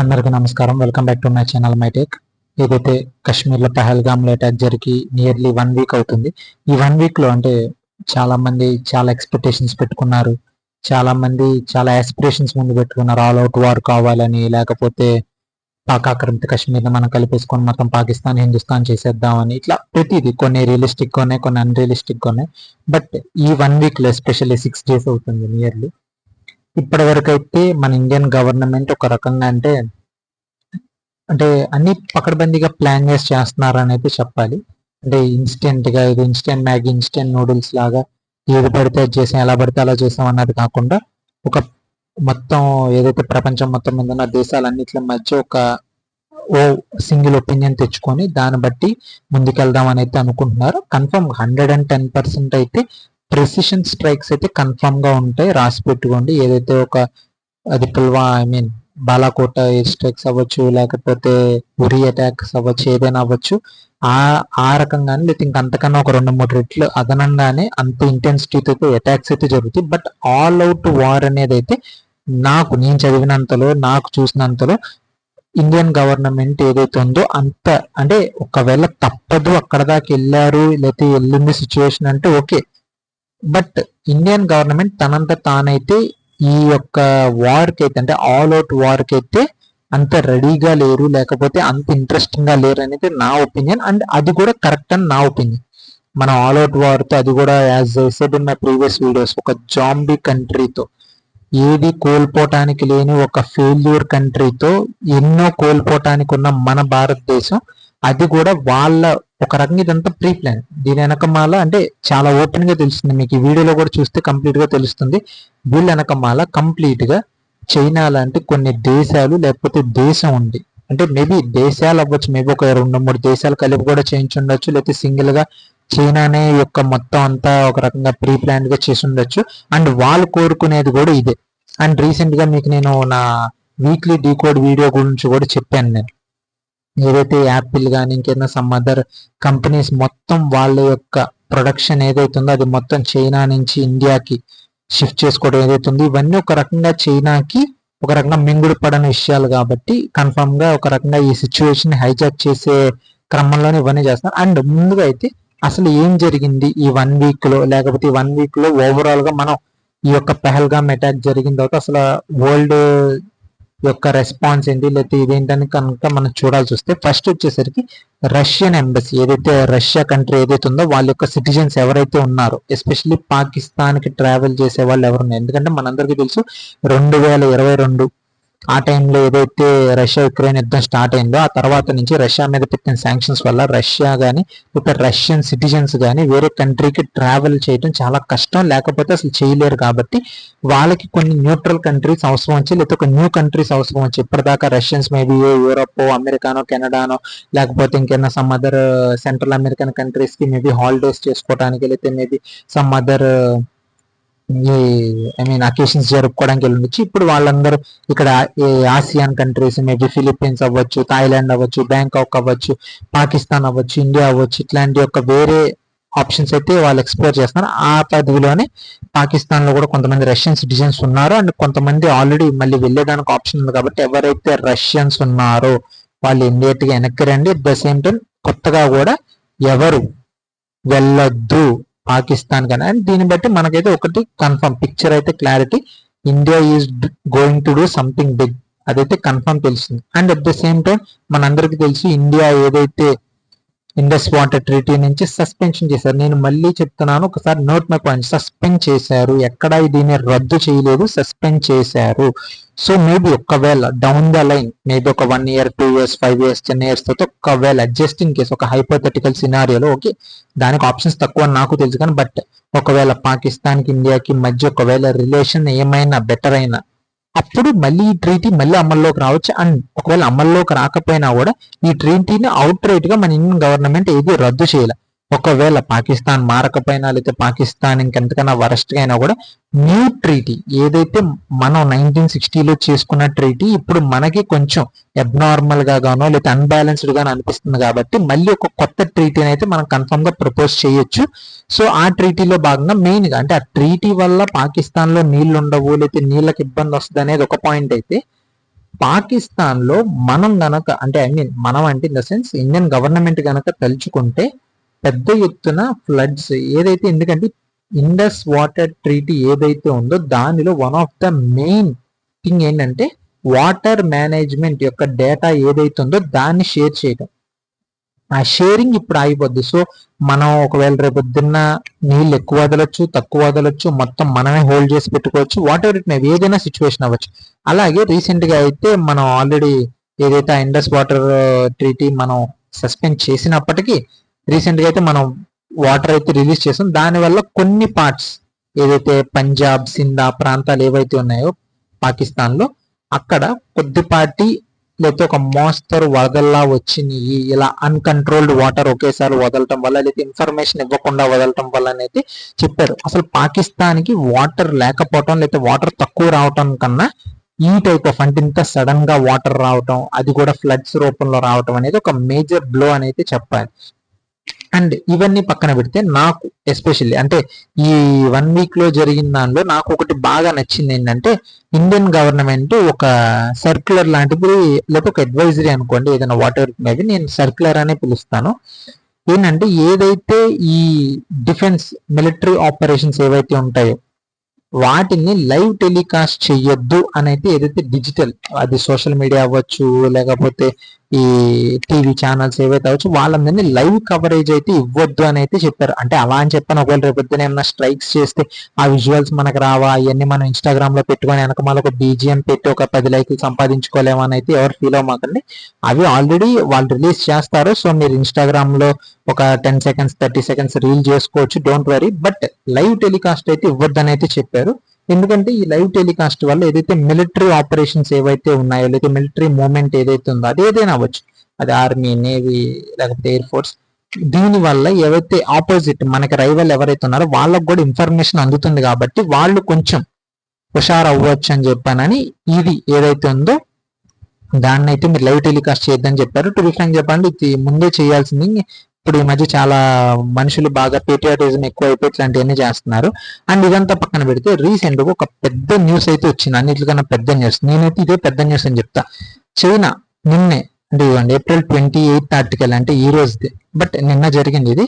అందరికీ నమస్కారం. Welcome back to my channel my tech ఏదైతే కాశ్మీర్లో పహల్గామ్లో అటాక్ జరిగి నియర్లీ వన్ వీక్ అవుతుంది ఈ వన్ వీక్లో అంటే చాలామంది చాలా ఎక్స్పెక్టేషన్స్ పెట్టుకున్నారు. చాలా మంది చాలా ఆస్పిరేషన్స్ ముందు పెట్టుకున్నారు. ఆల్ అవుట్ వార్ కావాలని లేకపోతే పాక్ ఆక్రమిత కాశ్మీర్ని మనం కలిపేసుకొని మొత్తం పాకిస్తాన్ హిందుస్థాన్ చేసేద్దామని ఇట్లా ప్రతిదీ కొన్ని రియలిస్టిక్ ఉన్నాయి కొన్ని అన్రియలిస్టిక్గానే ఉన్నాయి బట్ ఈ వన్ వీక్లో ఎస్పెషల్లీ సిక్స్ డేస్ అవుతుంది నియర్లీ ఇప్పటి వరకు అయితే మన ఇండియన్ గవర్నమెంట్ ఒక రకంగా అంటే అంటే అన్ని పకడ్బందీగా ప్లాన్ చేసి చేస్తున్నారు అనేది చెప్పాలి. అంటే ఇన్స్టెంట్గా ఇది ఇన్స్టెంట్ మ్యాగీ ఇన్స్టెంట్ నూడిల్స్ లాగా ఏది పడితే అది చేసాం ఎలా పడితే అలా చేసాం అన్నది కాకుండా ఒక మొత్తం ఏదైతే ప్రపంచం మొత్తం మీద ఉన్న దేశాలన్నిటి మధ్య ఒక ఓ సింగిల్ ఒపీనియన్ తెచ్చుకొని దాన్ని బట్టి ముందుకెళ్దాం అని అయితే అనుకుంటున్నారు. Confirm hundred and ten percent అయితే ప్రెసిషన్ స్ట్రైక్స్ అయితే కన్ఫర్మ్గా ఉంటాయి. రాసి పెట్టుకోండి. ఏదైతే ఒక అది Pulwama I mean Balakot air strikes అవ్వచ్చు లేకపోతే ఉరి అటాక్స్ అవ్వచ్చు ఏదైనా అవ్వచ్చు ఆ ఆ రకంగానే లేకపోతే ఇంకా అంతకన్నా ఒక రెండు మూడు రెట్లు అదనంగానే అంత ఇంటెన్సిటీతో అటాక్స్ అయితే జరుగుతాయి. బట్ ఆల్ అవుట్ వార్ అనేది అయితే నాకు నేను చదివినంతలో నాకు చూసినంతలో ఇండియన్ గవర్నమెంట్ ఏదైతే ఉందో అంత అంటే ఒకవేళ తప్పదు అక్కడ దాకా వెళ్ళారు లేకపోతే వెళ్ళింది సిచ్యువేషన్ అంటే ఓకే బట్ ఇండియన్ గవర్నమెంట్ తనంత తానైతే ఈ యొక్క వార్కి అయితే అంటే ఆల్ అవుట్ వార్కి అయితే అంత రెడీగా లేరు లేకపోతే అంత ఇంట్రెస్టింగ్గా లేరు అనేది నా ఒపీనియన్. అండ్ అది కూడా కరెక్ట్ అని నా ఒపీనియన్. మన ఆల్ అవుట్ వార్తో అది కూడా as said in my previous videos ఒక జాంబీ కంట్రీతో ఏది కోల్పోవటానికి లేని ఒక ఫెయిల్యూర్ కంట్రీతో ఎన్నో కోల్పోవటానికి ఉన్న మన భారతదేశం అది కూడా వాళ్ళ ఒక రకంగా ఇదంతా ప్రీ ప్లాన్ దీని వెనకమాల అంటే చాలా ఓపెన్గా తెలుస్తుంది. మీకు ఈ వీడియోలో కూడా చూస్తే కంప్లీట్గా తెలుస్తుంది. వీళ్ళ వెనకమాల కంప్లీట్గా చైనా లాంటి కొన్ని దేశాలు లేకపోతే దేశం ఉంది. అంటే మేబీ దేశాలు అవ్వచ్చు. మేబీ ఒక రెండు మూడు దేశాలు కలిపి కూడా చేయించి ఉండొచ్చు లేకపోతే సింగిల్గా చైనానే యొక్క మొత్తం అంతా ఒక రకంగా ప్రీ ప్లాన్గా చేసి ఉండొచ్చు అండ్ వాళ్ళు కోరుకునేది కూడా ఇదే. అండ్ రీసెంట్గా మీకు నేను నా వీక్లీ డీకోడ్ వీడియో గురించి కూడా చెప్పాను నేను. ఏదైతే యాపిల్ కానీ ఇంకేదైనా సమ్ అదర్ కంపెనీస్ మొత్తం వాళ్ళ యొక్క ప్రొడక్షన్ ఏదైతే ఉందో అది మొత్తం చైనా నుంచి ఇండియాకి షిఫ్ట్ చేసుకోవడం ఏదైతే ఉందో ఇవన్నీ ఒక రకంగా చైనాకి ఒక రకంగా మింగుడు పడని విషయాలు కాబట్టి కన్ఫర్మ్గా ఒక రకంగా ఈ సిచ్యువేషన్ హైజాక్ చేసే క్రమంలోనే ఇవన్నీ చేస్తున్నారు. అండ్ ముందుగా అయితే అసలు ఏం జరిగింది ఈ వన్ వీక్లో? లేకపోతే ఈ వన్ వీక్లో ఓవరాల్గా మనం ఈ యొక్క పెహల్గామ్ అటాక్ జరిగిన తర్వాత అసలు వరల్డ్ యొక్క రెస్పాన్స్ ఏంటి లేకపోతే ఇదేంటని కనుక మనం చూడాల్సి వస్తే ఫస్ట్ వచ్చేసరికి రష్యన్ ఎంబసీ ఏదైతే రష్యా కంట్రీ ఏదైతే ఉందో వాళ్ళ యొక్క సిటిజన్స్ ఎవరైతే ఉన్నారో ఎస్పెషల్లీ పాకిస్తాన్కి ట్రావెల్ చేసే వాళ్ళు ఎవరున్నారు ఎందుకంటే మనందరికీ తెలుసు రెండు వేల ఇరవై రెండు ఆ టైంలో ఏదైతే రష్యా యుక్రెయిన్ యుద్ధం స్టార్ట్ అయిందో ఆ తర్వాత నుంచి రష్యా మీద పెట్టిన శాంక్షన్స్ వల్ల రష్యా కానీ లేకపోతే రష్యన్ సిటిజన్స్ కానీ వేరే కంట్రీకి ట్రావెల్ చేయడం చాలా కష్టం. లేకపోతే అసలు చేయలేరు కాబట్టి వాళ్ళకి కొన్ని న్యూట్రల్ కంట్రీస్ అవసరం వచ్చి లేకపోతే ఒక న్యూ కంట్రీస్ అవసరం వచ్చి ఇప్పటిదాకా రష్యన్స్ మేబీ యూరోప్ అమెరికానో కెనడానో లేకపోతే ఇంకేమైనా సమ్ అదర్ సెంట్రల్ అమెరికన్ కంట్రీస్కి మేబీ హాలిడేస్ చేసుకోవడానికి లేకపోతే మేబీ సమ్ అదర్ ఈ ఐ మీన్ అకేషన్స్ జరుపుకోవడానికి వెళ్ళొచ్చు ఇప్పుడు వాళ్ళందరూ ఇక్కడ ఆసియాన్ కంట్రీస్ మేబీ ఫిలిప్పీన్స్ అవ్వచ్చు థాయిలాండ్ అవ్వచ్చు బ్యాంకాక్ అవ్వచ్చు పాకిస్తాన్ అవ్వచ్చు ఇండియా అవ్వచ్చు ఇట్లాంటి యొక్క వేరే ఆప్షన్స్ అయితే వాళ్ళు ఎక్స్ప్లోర్ చేస్తున్నారు. ఆ పదవిలోనే పాకిస్తాన్లో కూడా కొంతమంది రష్యన్ సిటిజన్స్ ఉన్నారు. అండ్ కొంతమంది ఆల్రెడీ మళ్ళీ వెళ్ళేదానికి ఆప్షన్ ఉంది కాబట్టి ఎవరైతే రష్యన్స్ ఉన్నారో వాళ్ళు ఇమ్మీడియట్గా వెనక్కి రండి. అట్ ద సేమ్ టైం కొత్తగా కూడా ఎవరు వెళ్ళొద్దు. పాకిస్తాన్ కానీ అండ్ దీన్ని బట్టి మనకైతే ఒకటి కన్ఫర్మ్ పిక్చర్ అయితే clarity India is going to do something big అదైతే కన్ఫర్మ్ తెలిసింది and at the same time మనందరికి తెలుసు ఇండియా ఏదైతే ఇండస్ వాటర్ ట్రీటీ నుంచి సస్పెన్షన్ చేశారు. నేను మళ్ళీ చెప్తున్నాను ఒకసారి నోట్ మై పాయింట్ సస్పెండ్ చేశారు. ఎక్కడ దీన్ని రద్దు చేయలేదు సస్పెండ్ చేశారు. సో మేబీ ఒకవేళ డౌన్ ద లైన్ మేబీ ఒక one year two years five years ten years తర్వాత ఒకవేళ జస్ట్ ఇన్ కేసు ఒక హైపోథెటికల్ సినారియోలో ఓకే దానికి ఆప్షన్స్ తక్కువ నాకు తెలుసు కానీ బట్ ఒకవేళ పాకిస్తాన్కి ఇండియాకి మధ్య ఒకవేళ రిలేషన్ ఏమైనా బెటర్ అయినా అప్పుడు మళ్ళీ ఈ ట్రీటీ మళ్ళీ అమల్లోకి రావచ్చు అండ్ ఒకవేళ అమల్లోకి రాకపోయినా కూడా ఈ ట్రీటీని అవుట్ రైట్గా మన ఇండియన్ గవర్నమెంట్ ఏది రద్దు చేయాలి. ఒకవేళ పాకిస్తాన్ మారకపోయినా లేకపోతే పాకిస్తాన్ ఇంకెంతకన్నా వరస్ట్ అయినా కూడా న్యూ ట్రీటీ ఏదైతే మనం నైన్టీన్ సిక్స్టీలో చేసుకున్న ట్రీటీ ఇప్పుడు మనకి కొంచెం అబ్నార్మల్గా గానో లేకపోతే అన్బ్యాలెన్స్డ్ గానో అనిపిస్తుంది కాబట్టి మళ్ళీ ఒక కొత్త ట్రీటీని అయితే మనం కన్ఫర్మ్గా ప్రపోజ్ చేయొచ్చు. సో ఆ ట్రీటీలో భాగంగా మెయిన్గా అంటే ఆ ట్రీటీ వల్ల పాకిస్తాన్లో నీళ్ళు ఉండవు లేకపోతే నీళ్ళకి ఇబ్బంది వస్తుంది అనేది ఒక పాయింట్ అయితే పాకిస్తాన్లో మనం గనక అంటే ఐ మీన్ మనం అంటే in the sense Indian government గనక తలుచుకుంటే పెద్ద ఎత్తున ఫ్లడ్స్ ఏదైతే ఎందుకంటే ఇండస్ వాటర్ ట్రీటీ ఏదైతే ఉందో దానిలో one of the main thing ఏంటంటే వాటర్ మేనేజ్మెంట్ యొక్క డేటా ఏదైతే ఉందో దాన్ని షేర్ చేయడం ఆ షేరింగ్ ఇప్పుడు ఆగిపోద్ది. సో మనం ఒకవేళ రేపు పొద్దున్న నీళ్ళు ఎక్కువ వదలొచ్చు తక్కువ వదలొచ్చు మొత్తం మనమే హోల్డ్ చేసి పెట్టుకోవచ్చు వాట్ ఎవర్ ఇట్ మే ఏదైనా సిచ్యువేషన్ అవ్వచ్చు. అలాగే రీసెంట్గా అయితే మనం ఆల్రెడీ ఏదైతే ఇండస్ వాటర్ ట్రీటీ మనం సస్పెండ్ చేసినప్పటికీ రీసెంట్గా అయితే మనం వాటర్ అయితే రిలీజ్ చేసాం. దానివల్ల కొన్ని పార్ట్స్ ఏదైతే పంజాబ్ సింధ్ ఆ ప్రాంతాలు ఏవైతే ఉన్నాయో పాకిస్తాన్లో అక్కడ కొద్దిపాటి లేకపోతే ఒక మోస్తరు వరదల్లా వచ్చినాయి. ఇలా అన్కంట్రోల్డ్ వాటర్ ఒకేసారి వదలటం వల్ల లేకపోతే ఇన్ఫర్మేషన్ ఇవ్వకుండా వదలటం వల్ల అనేది చెప్పారు. అసలు పాకిస్తాన్కి వాటర్ లేకపోవటం లేకపోతే వాటర్ తక్కువ రావటం కన్నా ఈ టైప్ ఆఫ్ అంటే ఇంత సడన్గా వాటర్ రావటం అది కూడా ఫ్లడ్స్ రూపంలో రావటం అనేది ఒక మేజర్ బ్లో అనేది చెప్పాలి. అండ్ ఇవన్నీ పక్కన పెడితే నాకు ఎస్పెషల్లీ అంటే ఈ వన్ వీక్లో జరిగిన దానిలో నాకు ఒకటి బాగా నచ్చింది ఏంటంటే ఇండియన్ గవర్నమెంట్ ఒక సర్క్యులర్ లాంటిది లేకపోతే ఒక అడ్వైజరీ అనుకోండి ఏదైనా వాటర్ మేబీ నేను సర్క్యులర్ అనే పిలుస్తాను. ఏంటంటే ఏదైతే ఈ డిఫెన్స్ మిలిటరీ ఆపరేషన్స్ ఏవైతే ఉంటాయో వాటిని లైవ్ టెలికాస్ట్ చెయ్యొద్దు అనేది ఏదైతే డిజిటల్ అది సోషల్ మీడియా అవ్వచ్చు లేకపోతే ఈ టీవీ ఛానల్స్ ఏవైతే అవచ్చు వాళ్ళందరినీ లైవ్ కవరేజ్ అయితే ఇవ్వద్దు అని అయితే చెప్పారు. అంటే అలా అని చెప్పాను ఒకవేళ రేపొద్దున ఏమైనా స్ట్రైక్స్ చేస్తే ఆ విజువల్స్ మనకు రావా అవన్నీ మనం ఇన్స్టాగ్రామ్లో పెట్టుకొని వెనక మళ్ళీ ఒక బీజిఎం పెట్టి ఒక పది లైక్లు సంపాదించుకోలేమని అని అయితే ఎవరు ఫీల్ అవ్వమాకండి. అవి ఆల్రెడీ వాళ్ళు రిలీజ్ చేస్తారు. సో మీరు ఇన్స్టాగ్రామ్లో ఒక ten seconds thirty seconds reel చేసుకోవచ్చు. Don't worry. But live telecast అయితే ఇవ్వద్దని అయితే చెప్పారు. ఎందుకంటే ఈ లైవ్ టెలికాస్ట్ వల్ల ఏదైతే మిలిటరీ ఆపరేషన్స్ ఏవైతే ఉన్నాయో లేదా మిలిటరీ మూవ్మెంట్ ఏదైతే ఉందో అది ఏదైనా అవ్వచ్చు. అది ఆర్మీ నేవీ లేకపోతే ఎయిర్ ఫోర్స్ దీని వల్ల ఏవైతే ఆపోజిట్ మనకి రైవల్ ఎవరైతే ఉన్నారో వాళ్ళకు కూడా ఇన్ఫర్మేషన్ అందుతుంది కాబట్టి వాళ్ళు కొంచెం హుషారు అవ్వచ్చు అని చెప్పానని ఇది ఏదైతే ఉందో దాన్ని అయితే మీరు లైవ్ టెలికాస్ట్ చేయొద్దని చెప్పారు. టు రిఫరెంట్ చెప్పండి ఇది ముందే చేయాల్సింది. ఇప్పుడు ఈ మధ్య చాలా మనుషులు బాగా పేట్రియాటిజం ఎక్కువ అయిపోయి ఇట్లాంటివన్నీ చేస్తున్నారు. అండ్ ఇదంతా పక్కన పెడితే రీసెంట్గా ఒక పెద్ద న్యూస్ అయితే వచ్చింది. అన్నిటికన్నా పెద్ద న్యూస్ నేనైతే ఇదే పెద్ద న్యూస్ అని చెప్తా. చైనా నిన్నే అంటే ఇవ్వండి ఏప్రిల్ ట్వంటీ ఎయిత్ ఆర్టికల్ అంటే ఈ రోజుది. బట్ నిన్న జరిగింది ఇది.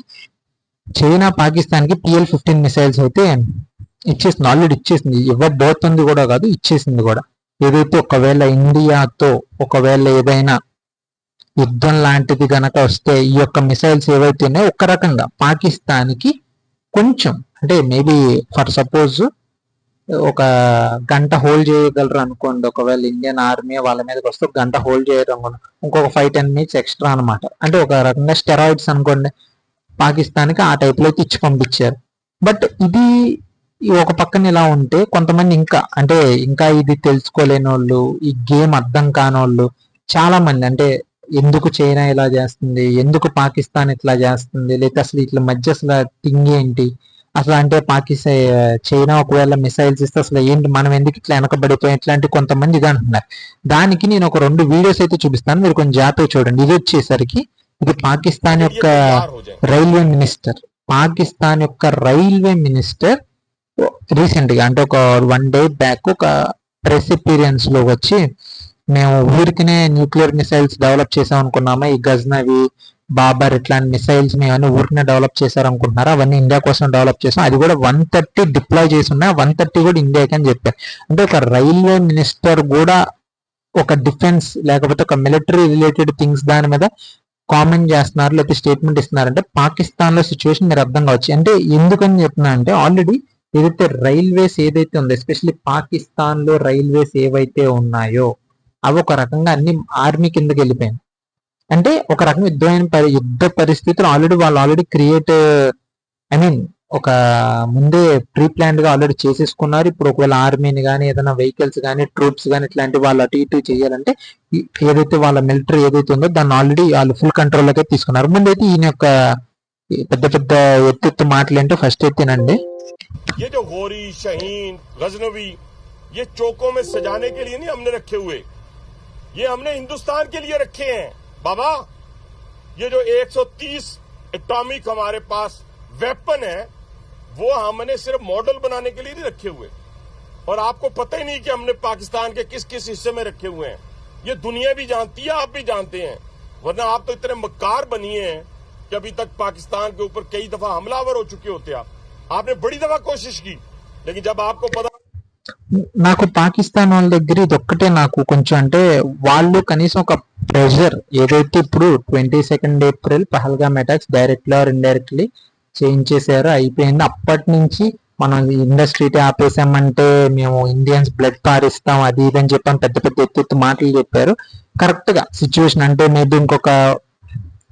చైనా పాకిస్తాన్కి పిఎల్ ఫిఫ్టీన్ మిసైల్స్ అయితే ఇచ్చేసింది. ఆల్రెడీ ఇచ్చేసింది. ఇవ్వబోతుంది కూడా కాదు ఇచ్చేసింది కూడా. ఏదైతే ఒకవేళ ఇండియాతో ఒకవేళ ఏదైనా యుద్ధం లాంటిది గనక వస్తే ఈ యొక్క మిసైల్స్ ఏవైతే ఉన్నాయో ఒక రకంగా పాకిస్తాన్కి కొంచెం అంటే మేబీ ఫర్ సపోజ్ ఒక గంట హోల్డ్ చేయగలరు అనుకోండి. ఒకవేళ ఇండియన్ ఆర్మీ వాళ్ళ మీదకి వస్తే ఒక గంట హోల్డ్ చేయడం అనుకోండి. ఇంకొక ఫైవ్ టెన్ మినిట్స్ ఎక్స్ట్రా అనమాట అంటే ఒక రకంగా స్టెరాయిడ్స్ అనుకోండి. పాకిస్తాన్కి ఆ టైప్లో అయితే ఇచ్చి పంపించారు. బట్ ఇది ఒక పక్కన ఇలా ఉంటే కొంతమంది ఇంకా అంటే ఇంకా ఇది తెలుసుకోలేని వాళ్ళు ఈ గేమ్ అర్థం కాని వాళ్ళు చాలా మంది అంటే ఎందుకు చైనా ఇలా చేస్తుంది? ఎందుకు పాకిస్తాన్ ఇట్లా చేస్తుంది? లేకపోతే అసలు ఇట్లా మధ్య అసలు థింగ్ ఏంటి? అసలు అంటే పాకిస్తాన్ చైనా ఒకవేళ మిసైల్స్ ఇస్తే అసలు ఏంటి? మనం ఎందుకు ఇట్లా వెనకబడిపోయి? ఇట్లాంటి కొంతమంది ఇది అంటున్నారు. దానికి నేను ఒక రెండు వీడియోస్ అయితే చూపిస్తాను. మీరు కొంచెం జాగ్రత్తగా చూడండి. ఇది వచ్చేసరికి ఇది పాకిస్తాన్ యొక్క రైల్వే మినిస్టర్. పాకిస్తాన్ యొక్క రైల్వే మినిస్టర్ రీసెంట్గా అంటే ఒక వన్ డే బ్యాక్ ఒక ప్రెస్ అపీరియన్స్లో వచ్చి మేము ఊరికినే న్యూక్లియర్ మిసైల్స్ డెవలప్ చేసాం అనుకున్నామా ఈ గజ్నవి బాబర్ ఇట్లాంటి మిసైల్స్ మేము అన్ని ఊరికినే డెవలప్ చేశారు అనుకుంటున్నారా అవన్నీ ఇండియా కోసం డెవలప్ చేసాం. అది కూడా వన్ థర్టీ డిప్లాయ్ చేసి ఉన్నాయి వన్ థర్టీ కూడా ఇండియాకి అని చెప్పారు. అంటే ఒక రైల్వే మినిస్టర్ కూడా ఒక డిఫెన్స్ లేకపోతే ఒక మిలిటరీ రిలేటెడ్ థింగ్స్ దాని మీద కామెంట్ చేస్తున్నారు లేకపోతే స్టేట్మెంట్ ఇస్తున్నారు అంటే పాకిస్తాన్లో సిచ్యువేషన్ మీరు అర్థం కావచ్చు. అంటే ఎందుకని చెప్తున్నా అంటే ఆల్రెడీ ఏదైతే రైల్వేస్ ఏదైతే ఉందో ఎస్పెషల్లీ పాకిస్తాన్లో రైల్వేస్ ఏవైతే ఉన్నాయో అవి ఒక రకంగా అన్ని ఆర్మీ కిందకి వెళ్ళిపోయింది అంటే ఒక రకంగా యుద్ధమైన పరి యుద్ధ పరిస్థితులు ఆల్రెడీ వాళ్ళు ఆల్రెడీ క్రియేట్ ఐ మీన్ ఒక ముందే ప్రీ ప్లాన్డ్ గా ఆల్రెడీ చేసేసుకున్నారు ఇప్పుడు ఒకవేళ ఆర్మీని కానీ ఏదైనా వెహికల్స్ కానీ ట్రూప్స్ కానీ ఇట్లాంటి వాళ్ళు అటు ఇటు చేయాలంటే ఏదైతే వాళ్ళ మిలిటరీ ఏదైతే ఉందో దాన్ని ఆల్రెడీ వాళ్ళు ఫుల్ కంట్రోల్ లోకి తీసుకున్నారు ముందైతే ఈయన యొక్క పెద్ద పెద్ద ఎత్తెత్తు మాటలు ఏంటో ఫస్ట్ ఎత్తినండి ये जो गोरी शहीन गजनवी ये चौकों में सजाने के लिए नहीं हमने रखे हुए ये हमने हिंदुस्तान के लिए रखे हैं। बाबा, ये जो 130 एटॉमिक हमारे पास वेपन है, वो हमने सिर्फ़ मॉडल बनाने के लिए नहीं रखे हुए। और आपको पता ही नहीं कि हमने पाकिस्तान के किस किस हिस्से में रखे हुए हैं। ये दुनिया भी जानती है, आप भी जानते हैं। वरना आप तो इतने मक्कार बनिए हैं कि अभी तक पाकिस्तान के ऊपर कई दफ़ा हमलावर हो चुके होते आप। आपने बड़ी दफ़ा कोशिश की, लेकिन जब आपको पता నాకు పాకిస్తాన్ వాళ్ళ దగ్గర ఇది ఒక్కటే నాకు కొంచెం అంటే వాళ్ళు కనీసం ఒక ప్రెషర్ ఏదైతే ఇప్పుడు twenty second April Pahalgam attacks directly or indirectly చేయించేశారో అయిపోయింది. అప్పటి నుంచి మనం ఇండస్ట్రీ ఆపేసామంటే మేము ఇండియన్స్ బ్లడ్ పారిస్తాం అది ఇది అని చెప్పాం పెద్ద పెద్ద ఎత్తు ఎత్తు మాటలు చెప్పారు. కరెక్ట్గా సిచ్యువేషన్ అంటే మేబీ ఇంకొక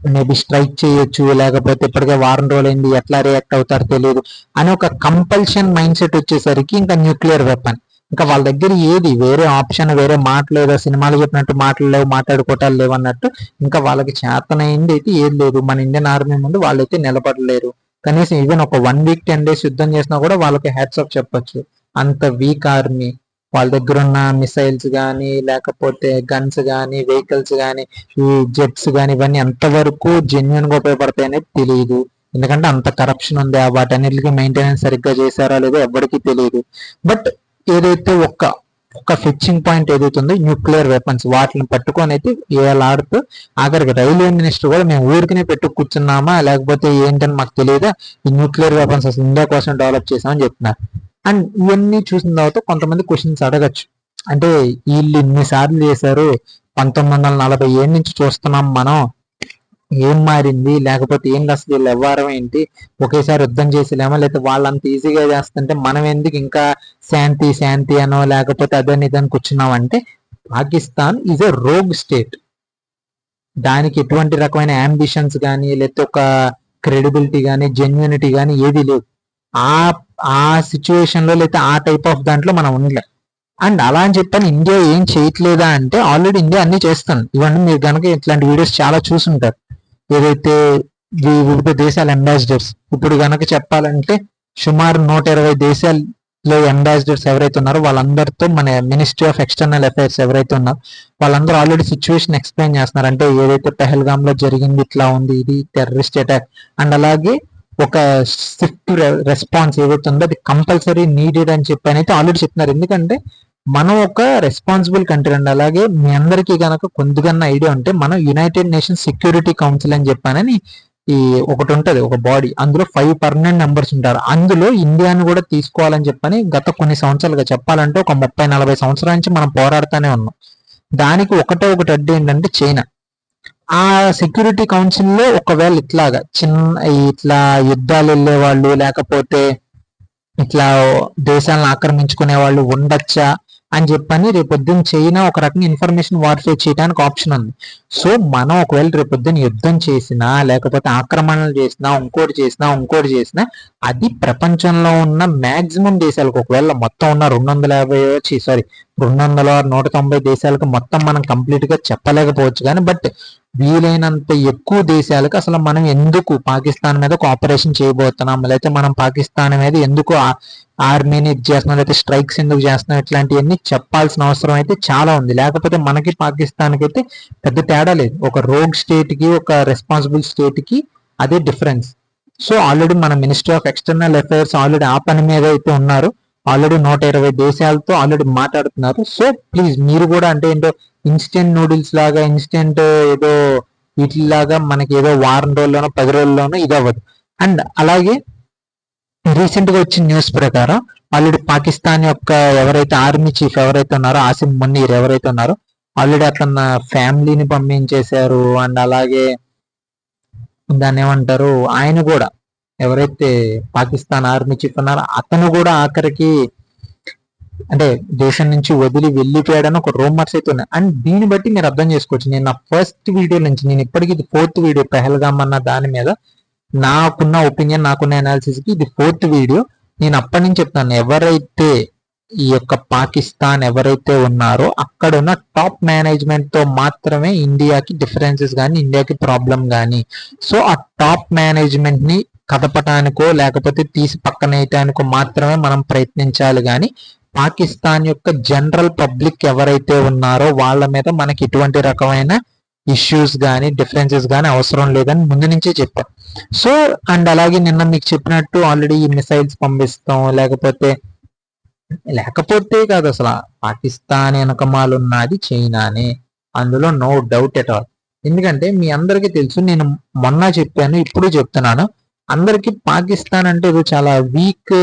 మేబీ స్ట్రైక్ చేయొచ్చు లేకపోతే ఇప్పటికే వారం రోజులైంది ఎట్లా రియాక్ట్ అవుతారో తెలియదు అని ఒక కంపల్షన్ మైండ్ సెట్ వచ్చేసరికి ఇంకా న్యూక్లియర్ వెపన్ ఇంకా వాళ్ళ దగ్గర ఏది? వేరే ఆప్షన్ వేరే మాటలు ఏదో సినిమాలు చెప్పినట్టు మాటలు లేవు మాట్లాడుకోవటాలు లేవు అన్నట్టు ఇంకా వాళ్ళకి చేతనైంది అయితే ఏది లేదు. మన ఇండియన్ ఆర్మీ ముందు వాళ్ళైతే నిలబడలేరు. కనీసం ఈవెన్ ఒక వన్ వీక్ టెన్ డేస్ యుద్ధం చేసినా కూడా వాళ్ళకి హ్యాట్స్ ఆఫ్ చెప్పొచ్చు. అంత వీక్ ఆర్మీ వాళ్ళ దగ్గర ఉన్న మిసైల్స్ కానీ లేకపోతే గన్స్ కానీ వెహికల్స్ కానీ ఈ జెట్స్ కానీ ఇవన్నీ ఎంతవరకు జెన్యున్గా ఉపయోగపడతాయి అనేది తెలియదు ఎందుకంటే అంత కరప్షన్ ఉంది. ఆ వాటన్నిటికీ మెయింటెనెన్స్ సరిగ్గా చేశారా లేదో ఎవరికి తెలియదు బట్ ఏదైతే ఒక్క ఒక ఫిక్సింగ్ పాయింట్ ఏదైతే ఉందో న్యూక్లియర్ వెపన్స్ వాటిని పట్టుకొని అయితే ఏలాడుతూ ఆఖరికి రైల్వే మినిస్టర్ కూడా మేము ఊరికనే పెట్టు కూర్చున్నామా? లేకపోతే ఏంటని మాకు తెలియదా? ఈ న్యూక్లియర్ వెపన్స్ అసలు ఇండియా కోసం డెవలప్ చేసామని చెప్తున్నారు. అండ్ ఇవన్నీ చూసిన తర్వాత కొంతమంది క్వశ్చన్స్ అడగచ్చు. అంటే వీళ్ళు ఇన్నిసార్లు చేశారు? పంతొమ్మిది వందల నలభై ఏడు నుంచి చూస్తున్నాం మనం. ఏం మారింది? లేకపోతే ఏంటి అసలు వీళ్ళు వ్యవహారం ఏంటి? ఒకేసారి యుద్ధం చేసేలేమో? లేకపోతే వాళ్ళు అంత ఈజీగా చేస్తుంటే మనం ఎందుకు ఇంకా శాంతి శాంతి అనో లేకపోతే అదని ఇదని కూర్చున్నాం అంటే Pakistan is a rogue state దానికి ఎటువంటి రకమైన అంబిషన్స్ కానీ లేకపోతే ఒక క్రెడిబిలిటీ కానీ జెన్యునిటీ కానీ ఏది లేదు ఆ ఆ సిచ్యువేషన్లో లేకపోతే ఆ టైప్ ఆఫ్ దాంట్లో మనం ఉండలేం. అండ్ అలా అని చెప్పని ఇండియా ఏం చేయట్లేదా అంటే ఆల్రెడీ ఇండియా అన్ని చేస్తాను ఇవన్నీ మీరు కనుక ఇట్లాంటి వీడియోస్ చాలా చూసుంటారు. ఏదైతే వివిధ దేశాల అంబాసిడర్స్ ఇప్పుడు గనక చెప్పాలంటే సుమారు నూట ఇరవై దేశాల్లో అంబాసిడర్స్ ఎవరైతే ఉన్నారో వాళ్ళందరితో మన మినిస్ట్రీ ఆఫ్ ఎక్స్టర్నల్ అఫైర్స్ ఎవరైతే ఉన్నారో వాళ్ళందరూ ఆల్రెడీ సిచ్యువేషన్ ఎక్స్ప్లెయిన్ చేస్తున్నారు. అంటే ఏదైతే పెహల్గామ్లో జరిగింది ఇట్లా ఉంది ఇది టెర్రరిస్ట్ అటాక్ అండ్ అలాగే ఒక స్విఫ్ట్ రెస్పాన్స్ ఏదైతే ఉందో అది కంపల్సరీ నీడెడ్ అని చెప్పి అయితే ఆల్రెడీ చెప్తున్నారు. ఎందుకంటే మనం ఒక రెస్పాన్సిబుల్ కంట్రీ అండి. అలాగే మీ అందరికీ కనుక కొద్దిగన్న ఐడియా ఉంటే మనం యునైటెడ్ నేషన్స్ సెక్యూరిటీ కౌన్సిల్ అని చెప్పానని ఈ ఒకటి ఉంటుంది ఒక బాడీ అందులో ఫైవ్ పర్మనెంట్ మెంబర్స్ ఉంటారు. అందులో ఇండియాని కూడా తీసుకోవాలని చెప్పని గత కొన్ని సంవత్సరాలుగా చెప్పాలంటే ఒక ముప్పై నలభై సంవత్సరాల నుంచి మనం పోరాడుతూనే ఉన్నాం. దానికి ఒకటే ఒకటి అడ్డు ఏంటంటే చైనా. ఆ సెక్యూరిటీ కౌన్సిల్లో ఒకవేళ ఇట్లాగా చిన్న ఇట్లా యుద్ధాలు వెళ్ళే వాళ్ళు లేకపోతే ఇట్లా దేశాలను ఆక్రమించుకునే వాళ్ళు ఉండొచ్చా? అని చెప్పని రేపొద్దున చైనా ఒక రకంగా ఇన్ఫర్మేషన్ వార్ఫేర్ చేయడానికి ఆప్షన్ ఉంది. సో మనం ఒకవేళ రేపొద్దున యుద్ధం చేసినా లేకపోతే ఆక్రమణలు చేసినా ఇంకోటి చేసినా ఇంకోటి చేసినా అది ప్రపంచంలో ఉన్న మాక్సిమం దేశాలకు ఒకవేళ మొత్తం ఉన్న రెండు వందల యాభై సారీ రెండు వందల నూట తొంభై దేశాలకు మొత్తం మనం కంప్లీట్గా చెప్పలేకపోవచ్చు కానీ బట్ వీలైనంత ఎక్కువ దేశాలకు అసలు మనం ఎందుకు పాకిస్తాన్ మీద కోఆపరేషన్ చేయబోతున్నాం? లేకపోతే మనం పాకిస్తాన్ మీద ఎందుకు ఆర్మీని ఇది చేస్తున్నాం? లేకపోతే స్ట్రైక్స్ ఎందుకు చేస్తున్నాం? ఇట్లాంటివన్నీ చెప్పాల్సిన అవసరం అయితే చాలా ఉంది. లేకపోతే మనకి పాకిస్తాన్కి అయితే పెద్ద తేడా లేదు. ఒక రోగ్ స్టేట్కి ఒక రెస్పాన్సిబుల్ స్టేట్కి అదే డిఫరెన్స్. సో ఆల్రెడీ మన minister of external affairs already ఆ పని మీద అయితే ఉన్నారు. ఆల్రెడీ నూట ఇరవై దేశాలతో ఆల్రెడీ మాట్లాడుతున్నారు. సో ప్లీజ్ మీరు కూడా అంటే ఏంటో ఇన్స్టెంట్ నూడిల్స్ లాగా ఇన్స్టెంట్ ఏదో వీటిలాగా మనకి ఏదో వారం రోజుల్లోనో పది రోజుల్లోనో ఇది అవ్వదు. అండ్ అలాగే రీసెంట్గా వచ్చిన న్యూస్ ప్రకారం ఆల్రెడీ పాకిస్తాన్ యొక్క ఎవరైతే ఆర్మీ చీఫ్ ఎవరైతే ఉన్నారో ఆసిమ్ మున్నీర్ ఎవరైతే ఉన్నారో ఆల్రెడీ అతను ఫ్యామిలీని పంపించేశారు. అండ్ అలాగే దాన్ని ఏమంటారు ఆయన కూడా ఎవరైతే పాకిస్తాన్ ఆర్మీ చీఫ్ ఉన్నారో అతను కూడా ఆఖరికి అంటే దేశం నుంచి వదిలి వెళ్ళిపోయాడని ఒక రూమర్స్ అయితే ఉన్నాయి. అండ్ దీన్ని బట్టి మీరు అర్థం చేసుకోవచ్చు. నేను నా ఫస్ట్ వీడియో నుంచి నేను ఇప్పటికీ ఇది ఫోర్త్ వీడియో పెహల్గామ్ అన్న దాని మీద నాకున్న ఒపీనియన్ నాకున్న అనాలిసిస్కి ఇది ఫోర్త్ వీడియో నేను అప్పటి నుంచి చెప్తాను ఎవరైతే ఈ యొక్క పాకిస్తాన్ ఎవరైతే ఉన్నారో అక్కడ ఉన్న టాప్ మేనేజ్మెంట్తో మాత్రమే ఇండియాకి డిఫరెన్సెస్ కానీ ఇండియాకి ప్రాబ్లం కానీ సో ఆ టాప్ మేనేజ్మెంట్ని కదపటానికో లేకపోతే తీసి పక్కనేయటానికో మాత్రమే మనం ప్రయత్నించాలి. కానీ పాకిస్తాన్ యొక్క జనరల్ పబ్లిక్ ఎవరైతే ఉన్నారో వాళ్ళ మీద మనకి ఎటువంటి రకమైన ఇష్యూస్ కానీ డిఫరెన్సెస్ కానీ అవసరం లేదని ముందు నుంచే చెప్పాం. సో అండ్ అలాగే నిన్న మీకు చెప్పినట్టు ఆల్రెడీ ఈ మిసైల్స్ పంపిస్తాం లేకపోతే లేకపోతే కాదు అసలు పాకిస్తాన్ వెనకమాలు ఉన్నది చైనానే. అందులో నో డౌట్ ఎట్ ఆల్. ఎందుకంటే మీ అందరికీ తెలుసు నేను మొన్న చెప్పాను ఇప్పుడు చెప్తున్నాను. అందరికి పాకిస్తాన్ అంటే ఇది చాలా వీక్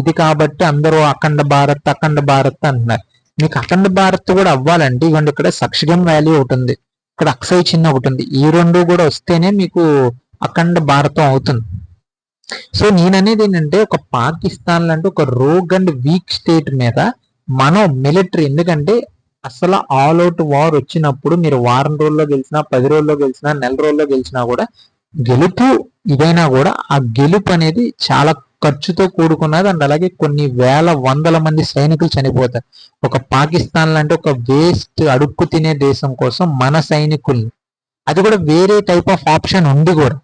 ఇది కాబట్టి అందరూ అఖండ భారత్ అఖండ భారత్ అంటున్నారు. మీకు అఖండ భారత్ కూడా అవ్వాలంటే ఇవ్వండి ఇక్కడ సక్షగం వ్యాలీ ఒకటి ఉంది. ఇక్కడ అక్షయ చిన్న ఒకటి ఉంది. ఈ రెండు కూడా వస్తేనే మీకు అఖండ భారతం అవుతుంది. సో నేననేది ఏంటంటే ఒక పాకిస్తాన్ లాంటి ఒక రోగ్ అండ్ వీక్ స్టేట్ మీద మనం మిలిటరీ ఎందుకంటే అసలు ఆల్ అవుట్ వార్ వచ్చినప్పుడు మీరు వారం రోజుల్లో గెలిచినా పది రోజుల్లో గెలిచినా నెల రోజుల్లో గెలిచినా కూడా గెలుపు ఇదైనా కూడా ఆ గెలుపు అనేది చాలా ఖర్చుతో కూడుకున్నది. అండ్ అలాగే కొన్ని వేల వందల మంది సైనికులు చనిపోతారు. ఒక పాకిస్తాన్ లాంటి ఒక వేస్ట్ అడుక్కు తినే దేశం కోసం మన సైనికుల్ని. అది కూడా వేరే టైప్ ఆఫ్ ఆప్షన్ ఉంది కూడా.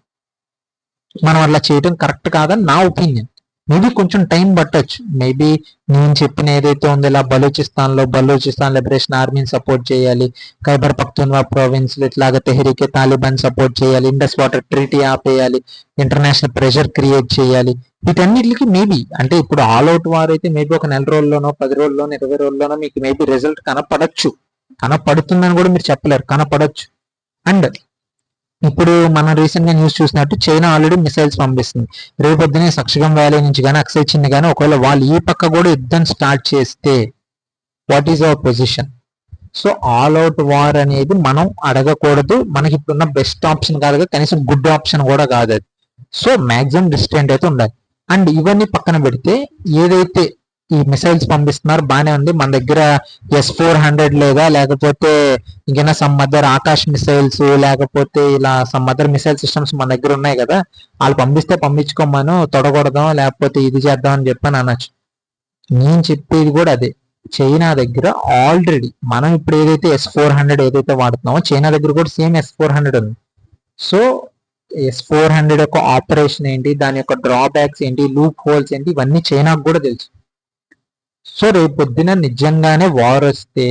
మనం అట్లా చేయడం కరెక్ట్ కాదని నా ఒపీనియన్ మేబీ కొంచెం టైం పట్టొచ్చు. మేబీ నేను చెప్పిన ఏదైతే ఉందో ఇలా బలూచిస్తాన్లో బలూచిస్తాన్ లిబరేషన్ ఆర్మీని సపోర్ట్ చేయాలి ఖైబర్ పఖ్తూన్వా ప్రావిన్స్ ఇట్లాగా తెహరీకే తాలిబాన్ సపోర్ట్ చేయాలి. ఇండస్ వాటర్ ట్రీటీ ఆపేయాలి. ఇంటర్నేషనల్ ప్రెషర్ క్రియేట్ చేయాలి. వీటన్నిటికి మేబీ అంటే ఇప్పుడు ఆల్ అవుట్ వార్ అయితే మేబీ ఒక నెల రోజుల్లోనో పది రోజుల్లోనో ఇరవై రోజుల్లోనో మీకు మేబీ రిజల్ట్ కనపడచ్చు. కనపడుతుందని కూడా మీరు చెప్పలేరు. కనపడచ్చు. అండ్ ఇప్పుడు మనం రీసెంట్గా న్యూస్ చూసినట్టు చైనా ఆల్రెడీ మిసైల్స్ పంపిస్తుంది. రేపొద్దునే సక్షగం వ్యాలీ నుంచి కానీ అక్షయ్ చిన్న కానీ ఒకవేళ వాళ్ళు ఈ పక్క కూడా యుద్ధం స్టార్ట్ చేస్తే what is our position so all out war అనేది మనం అడగకూడదు. మనకి ఇప్పుడున్న బెస్ట్ ఆప్షన్ కాదు కనీసం గుడ్ ఆప్షన్ కూడా కాదు అది. సో మాక్సిమం డిస్టెంట్ అయితే ఉండాలి. అండ్ ఇవన్నీ పక్కన పెడితే ఏదైతే ఈ మిసైల్స్ పంపిస్తున్నారు. బానే ఉంది. మన దగ్గర ఎస్ ఫోర్ హండ్రెడ్ లేదా లేకపోతే ఇంకైనా సమ్ అదర్ ఆకాశ్ మిసైల్స్ లేకపోతే ఇలా సమ్ అదర్ మిసైల్ సిస్టమ్స్ మన దగ్గర ఉన్నాయి కదా వాళ్ళు పంపిస్తే పంపించుకోమను తొడగొడదాం లేకపోతే ఇది చేద్దాం అని చెప్పాను అనొచ్చు. నేను చెప్పేది కూడా అదే. చైనా దగ్గర ఆల్రెడీ మనం ఇప్పుడు ఏదైతే ఎస్ ఫోర్ హండ్రెడ్ ఏదైతే వాడుతున్నామో చైనా దగ్గర కూడా సేమ్ ఎస్ ఫోర్ హండ్రెడ్ ఉంది. సో ఎస్ ఫోర్ హండ్రెడ్ యొక్క ఆపరేషన్ ఏంటి దాని యొక్క డ్రాబ్యాక్స్ ఏంటి లూప్ హోల్స్ ఏంటి ఇవన్నీ చైనాకు కూడా తెలుసు. సో రేపు పొద్దున నిజంగానే వార్ వస్తే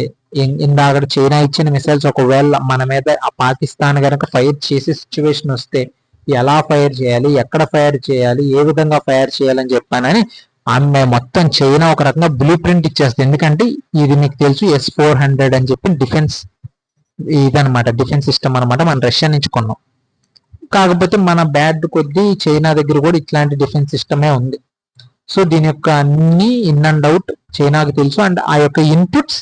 ఇందాక చైనా ఇచ్చిన మిసైల్స్ ఒకవేళ మన మీద ఆ పాకిస్తాన్ కనుక ఫైర్ చేసే సిచ్యువేషన్ వస్తే ఎలా ఫైర్ చేయాలి ఎక్కడ ఫైర్ చేయాలి ఏ విధంగా ఫైర్ చేయాలని చెప్పానని ఆమె మొత్తం చైనా ఒక రకంగా బ్లూ ప్రింట్ ఇచ్చేస్తుంది. ఎందుకంటే ఇది మీకు తెలుసు ఎస్ ఫోర్ హండ్రెడ్ అని చెప్పి డిఫెన్స్ ఇదనమాట డిఫెన్స్ సిస్టమ్ అన్నమాట మనం రష్యా నుంచి కొన్నాం. కాకపోతే మన బ్యాడ్ కొద్దీ చైనా దగ్గర కూడా ఇట్లాంటి డిఫెన్స్ సిస్టమే ఉంది. సో దీని యొక్క అన్ని ఇన్ అండ్ అవుట్ చైనాకి తెలుసు. అండ్ ఆ యొక్క ఇన్పుట్స్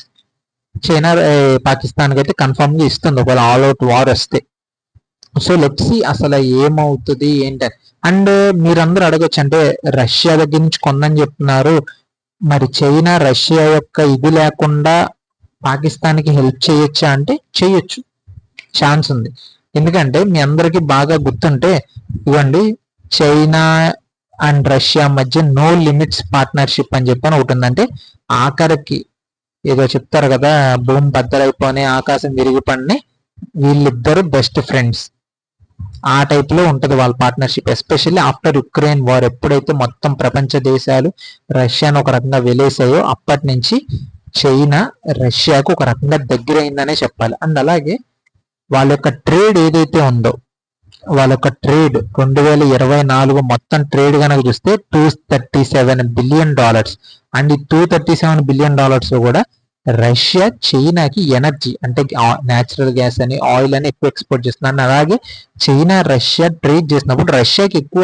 చైనా పాకిస్తాన్కి అయితే కన్ఫర్మ్గా ఇస్తుంది. ఒకవేళ ఆల్ అవుట్ వార్ వస్తే. సో లెట్సి అసలు ఏమవుతుంది ఏంటి? అండ్ మీరందరూ అడగొచ్చు అంటే రష్యా దగ్గర నుంచి కొందని చెప్తున్నారు. మరి చైనా రష్యా యొక్క ఇది లేకుండా పాకిస్తాన్కి హెల్ప్ చేయొచ్చా అంటే చేయొచ్చు. ఛాన్స్ ఉంది. ఎందుకంటే మీ అందరికీ బాగా గుర్తుంటే ఇవ్వండి చైనా అండ్ రష్యా మధ్య నో లిమిట్స్ పార్ట్నర్షిప్ అని చెప్పని ఒకటి ఉందంటే ఆఖరికి ఏదో చెప్తారు కదా భూమి బద్దలైపోయి ఆకాశం విరిగిపడిని వీళ్ళిద్దరు బెస్ట్ ఫ్రెండ్స్ ఆ టైప్లో ఉంటది వాళ్ళ partnership especially after Ukraine war ఎప్పుడైతే మొత్తం ప్రపంచ దేశాలు రష్యాను ఒక రకంగా వెలేసాయో అప్పటి నుంచి చైనా రష్యాకు ఒక రకంగా దగ్గరైందనే చెప్పాలి. అండ్ అలాగే వాళ్ళ యొక్క ట్రేడ్ ఏదైతే ఉందో వాళ్ళ యొక్క ట్రేడ్ రెండు వేల ఇరవై నాలుగు మొత్తం ట్రేడ్ కనుక చూస్తే two thirty seven billion dollars and ఈ two thirty seven billion dollars కూడా రష్యా చైనాకి ఎనర్జీ అంటే న్యాచురల్ గ్యాస్ అని ఆయిల్ అని ఎక్కువ ఎక్స్పోర్ట్ చేస్తున్నాను అలాగే చైనా రష్యా ట్రేడ్ చేసినప్పుడు రష్యాకి ఎక్కువ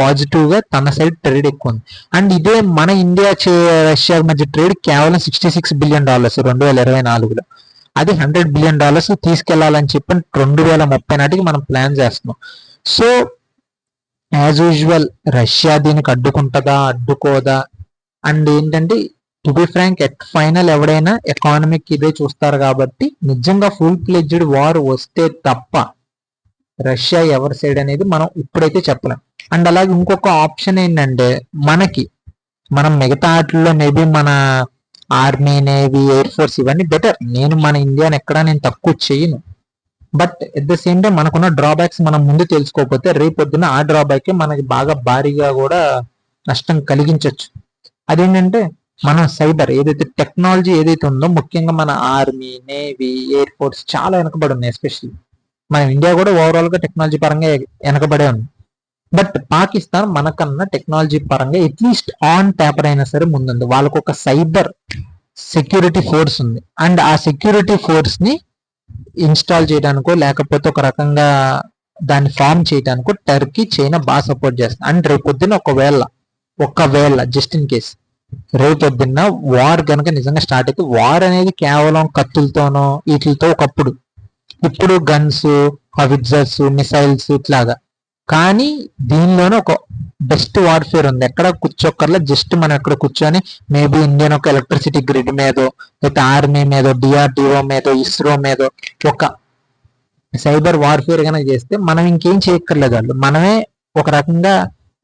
పాజిటివ్గా తన సైడ్ ట్రేడ్ ఎక్కువ ఉంది. అండ్ ఇదే మన ఇండియా రష్యా మధ్య ట్రేడ్ కేవలం సిక్స్టీ సిక్స్ బిలియన్ డాలర్స్ రెండు వేల ఇరవై నాలుగులో. అది హండ్రెడ్ బిలియన్ డాలర్స్ తీసుకెళ్ళాలని చెప్పి రెండు వేల ముప్పై నాటికి మనం ప్లాన్ చేస్తున్నాం. సో యాజ్ యూజువల్ రష్యా దీనికి అడ్డుకుంటుందా అడ్డుకోదా? అండ్ ఏంటంటే to be frank at final ఎవడైనా ఎకానమిక్ ఇదే చూస్తారు కాబట్టి నిజంగా ఫుల్ ప్లెడ్జ్డ్ వార్ వస్తే తప్ప రష్యా ఎవరి సైడ్ అనేది మనం ఇప్పుడైతే చెప్పలేం. అండ్ అలాగే ఇంకొక ఆప్షన్ ఏంటంటే మనకి మనం మిగతా ఆటల్లో మేబీ మన ఆర్మీ నేవీ ఎయిర్ ఫోర్స్ ఇవన్నీ బెటర్ నేను మన ఇండియాని ఎక్కడా నేను తక్కువ చేయను. But at the same time మనకున్న డ్రాబ్యాక్స్ మనం ముందు తెలుసుకోకపోతే రేపొద్దున ఆ డ్రాబ్యాక్ మనకి బాగా భారీగా కూడా నష్టం కలిగించవచ్చు అదేంటంటే మన సైబర్ ఏదైతే టెక్నాలజీ ఏదైతే ఉందో ముఖ్యంగా మన ఆర్మీ నేవీ ఎయిర్ ఫోర్స్ చాలా వెనకబడి ఉన్నాయి ఎస్పెషల్లీ మన ఇండియా కూడా ఓవరాల్గా టెక్నాలజీ పరంగా వెనకబడే ఉంది. బట్ పాకిస్తాన్ మనకన్నా టెక్నాలజీ పరంగా అట్లీస్ట్ ఆన్ పేపర్ అయినా సరే ముందుంది. వాళ్ళకు ఒక సైబర్ సెక్యూరిటీ ఫోర్స్ ఉంది. అండ్ ఆ సెక్యూరిటీ ఫోర్స్ని ఇన్స్టాల్ చేయడానికో లేకపోతే ఒక రకంగా దాన్ని ఫామ్ చేయడానికో టర్కీ చైనా బాగా సపోర్ట్ చేస్తుంది. అండ్ రేపు పొద్దున్న ఒకవేళ ఒకవేళ జస్ట్ ఇన్ కేస్ రేపు పొద్దున్న వార్ కనుక నిజంగా స్టార్ట్ అయితే వార్ అనేది కేవలం కత్తులతోనో వీటితో ఒకప్పుడు. ఇప్పుడు గన్స్ హవిట్జర్స్ మిసైల్స్ ఇట్లాగా. కానీ దీనిలోనే ఒక బెస్ట్ వార్ఫేర్ ఉంది. ఎక్కడ కూర్చోక్కర్లా జస్ట్ మనం ఎక్కడ కూర్చొని మేబీ ఇండియన్ ఒక ఎలక్ట్రిసిటీ గ్రిడ్ మీదో లేకపోతే ఆర్మీ మీదో డిఆర్డిఓ మీదో ఇస్రో మీదో ఒక సైబర్ వార్ఫేర్ కనుక చేస్తే మనం ఇంకేం చేయక్కర్లేదు వాళ్ళు. మనమే ఒక రకంగా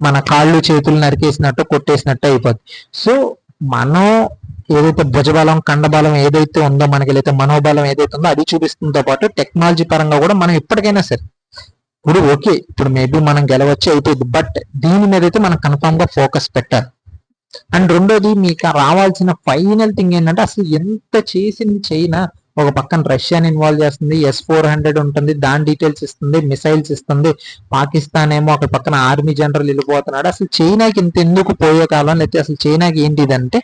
మన కాళ్ళు చేతులు నరికేసినట్టు కొట్టేసినట్టు అయిపోద్ది. సో మనం ఏదైతే భుజబలం కండబలం ఏదైతే ఉందో మనకి లేకపోతే మనోబలం ఏదైతే ఉందో అది చూపిస్తుందో పాటు టెక్నాలజీ పరంగా కూడా మనం ఎప్పటికైనా సరే ఇప్పుడు ఓకే ఇప్పుడు మేబీ మనం గెలవచ్చు అయిపోయింది బట్ దీని మీద అయితే మనం కన్ఫామ్గా ఫోకస్ పెట్టాలి. అండ్ రెండోది మీకు రావాల్సిన ఫైనల్ థింగ్ ఏంటంటే అసలు ఎంత చేసింది చైనా? ఒక పక్కన రష్యాని ఇన్వాల్వ్ చేస్తుంది ఎస్ ఫోర్ హండ్రెడ్ ఉంటుంది దాని డీటెయిల్స్ ఇస్తుంది మిసైల్స్ ఇస్తుంది పాకిస్తాన్ ఏమో ఒక పక్కన ఆర్మీ జనరల్ వెళ్ళిపోతున్నాడు. అసలు చైనాకి ఇంత ఎందుకు పోయే కాలం? లేకపోతే అసలు చైనాకి ఏంటి ఇదంటే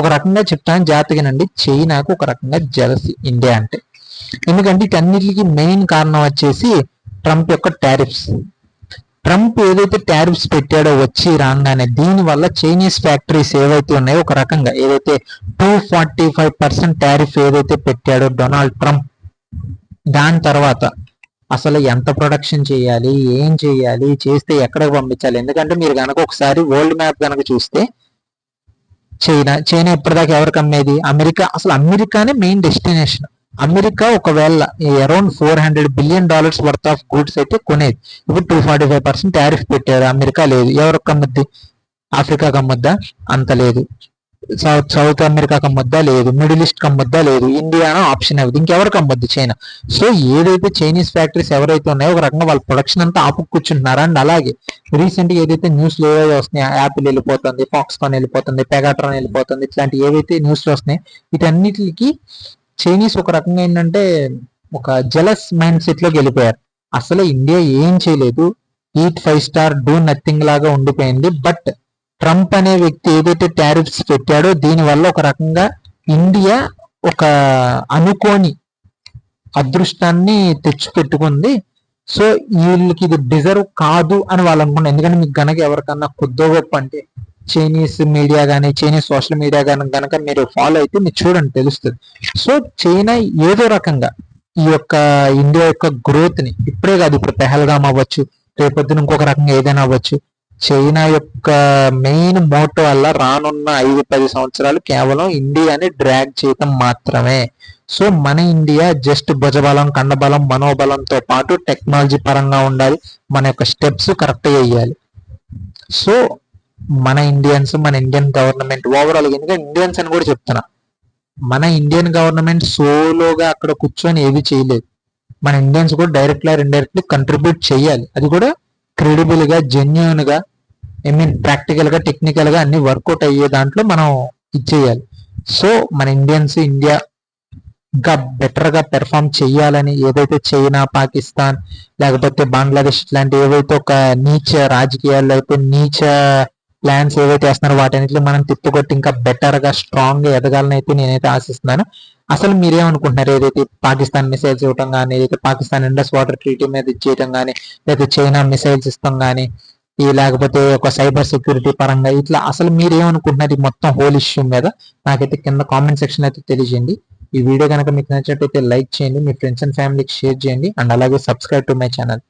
ఒక రకంగా చెప్తాను జాతకనండి చైనాకు ఒక రకంగా జలసి ఇండియా అంటే. ఎందుకంటే ఇటన్నిటికి మెయిన్ కారణం వచ్చేసి ట్రంప్ యొక్క టారిఫ్స్. ట్రంప్ ఏదైతే టారిఫ్స్ పెట్టాడో వచ్చి రాగానే దీని వల్ల చైనీస్ ఫ్యాక్టరీస్ ఏవైతే ఉన్నాయో ఒక రకంగా ఏదైతే two forty five percent tariff ఏదైతే పెట్టాడో డొనాల్డ్ ట్రంప్ దాని తర్వాత అసలు ఎంత ప్రొడక్షన్ చేయాలి ఏం చేయాలి చేస్తే ఎక్కడికి పంపించాలి? ఎందుకంటే మీరు కనుక ఒకసారి వరల్డ్ మ్యాప్ కనుక చూస్తే చైనా చైనా ఇప్పటిదాకా ఎవరికి అమ్మేది అమెరికా. అసలు అమెరికానే మెయిన్ డెస్టినేషన్. అమెరికా ఒకవేళ around four hundred billion dollars worth of goods అయితే కొనేది. ఇప్పుడు two forty five percent tariff పెట్టారు. అమెరికా లేదు. ఎవరికి అమ్ముద్ది? ఆఫ్రికా అమ్ముద్దా? అంత లేదు. సౌత్ సౌత్ అమెరికా కమ్మొద్దా లేదు. మిడిల్ ఈస్ట్ కమ్మొద్దా లేదు. ఇండియానో ఆప్షన్ అవ్వదు. ఇంకెవరికి కమ్మొద్దు చైనా. సో ఏదైతే చైనీస్ ఫ్యాక్టరీస్ ఎవరైతే ఉన్నాయో ఒక రకంగా వాళ్ళ ప్రొడక్షన్ అంతా ఆపు కూర్చుంటున్నారు. అండ్ అలాగే రీసెంట్గా ఏదైతే న్యూస్లో ఏవైతే వస్తున్నాయి యాపిల్ వెళ్ళిపోతుంది ఫాక్స్కాన్ వెళ్ళిపోతుంది పెగాట్రాన్ వెళ్ళిపోతుంది ఇట్లాంటి ఏవైతే న్యూస్లో వస్తున్నాయి వీటన్నిటికి చైనీస్ ఒక రకంగా ఏంటంటే ఒక జలస్ మైండ్ సెట్లోకి వెళ్ళిపోయారు. అసలు ఇండియా ఏం చేయలేదు. Eat five star do nothing లాగా ఉండిపోయింది. బట్ ట్రంప్ అనే వ్యక్తి ఏదైతే టారిఫ్స్ పెట్టాడో దీని వల్ల ఒక రకంగా ఇండియా ఒక అనుకోని అదృష్టాన్ని తెచ్చిపెట్టుకుంది. సో వీళ్ళకి ఇది డిజర్వ్ కాదు అని వాళ్ళు అనుకున్నారు. ఎందుకంటే మీకు గనక ఎవరికన్నా కొద్దో గొప్ప అంటే చైనీస్ మీడియా కానీ చైనీస్ సోషల్ మీడియా కానీ కనుక మీరు ఫాలో అయితే మీరు చూడండి తెలుస్తుంది. సో చైనా ఏదో రకంగా ఈ యొక్క ఇండియా యొక్క గ్రోత్ని ఇప్పుడే కాదు ఇప్పుడు పెహల్గామ్ అవ్వచ్చు రేపొద్దున ఇంకొక రకంగా ఏదైనా అవ్వచ్చు చైనా యొక్క మెయిన్ మోటో వల్ల రానున్న ఐదు పది సంవత్సరాలు కేవలం ఇండియాని డ్రాగ్ చేయటం మాత్రమే. సో మన ఇండియా జస్ట్ భుజబలం కండబలం మనోబలంతో పాటు టెక్నాలజీ పరంగా ఉండాలి మన యొక్క స్టెప్స్ కరెక్ట్ అయ్యాలి. సో మన ఇండియన్స్ మన ఇండియన్ గవర్నమెంట్ ఓవరాల్ ఎందుకంటే ఇండియన్స్ అని కూడా చెప్తున్నా. మన ఇండియన్ గవర్నమెంట్ సోలోగా అక్కడ కూర్చొని ఏవి చేయలేదు. మన ఇండియన్స్ కూడా డైరెక్ట్లీ ఇండైరెక్ట్లీ కంట్రిబ్యూట్ చేయాలి. అది కూడా క్రెడిబుల్గా జెన్యున్గా ఐ మీన్ ప్రాక్టికల్గా టెక్నికల్గా అన్ని వర్కౌట్ అయ్యే దాంట్లో మనం ఇచ్చేయాలి. సో మన ఇండియన్స్ ఇండియా ఇంకా బెటర్గా పెర్ఫామ్ చేయాలని ఏదైతే చైనా పాకిస్తాన్ లేకపోతే బంగ్లాదేశ్ ఇట్లాంటి ఏవైతే ఒక నీచ రాజకీయాల్లో అయితే నీచ ప్లాన్స్ ఏవైతే వేస్తున్నారో వాటన్నిటిలో మనం తిప్పుకొట్టి ఇంకా బెటర్గా స్ట్రాంగ్గా ఎదగాలని అయితే నేనైతే ఆశిస్తున్నాను. అసలు మీరేమనుకుంటున్నారు? ఏదైతే పాకిస్తాన్ మిసైల్స్ ఇవ్వటం కానీ ఏదైతే పాకిస్తాన్ ఇండస్ వాటర్ ట్రీటీ మీద ఇచ్చేయటం కానీ లేదా చైనా మిసైల్స్ ఇస్తాం కానీ ఈ లేకపోతే ఒక సైబర్ సెక్యూరిటీ పరంగా ఇట్లా అసలు మీరేమనుకుంటున్నారు? ఈ మొత్తం హోల్ ఇష్యూ మీద నాకైతే కింద కామెంట్ సెక్షన్ అయితే తెలియజేయండి. ఈ వీడియో కనుక మీకు నచ్చినట్టయితే లైక్ చేయండి. మీ ఫ్రెండ్స్ అండ్ ఫ్యామిలీకి షేర్ చేయండి. అండ్ అలాగే సబ్స్క్రైబ్ టు మై ఛానల్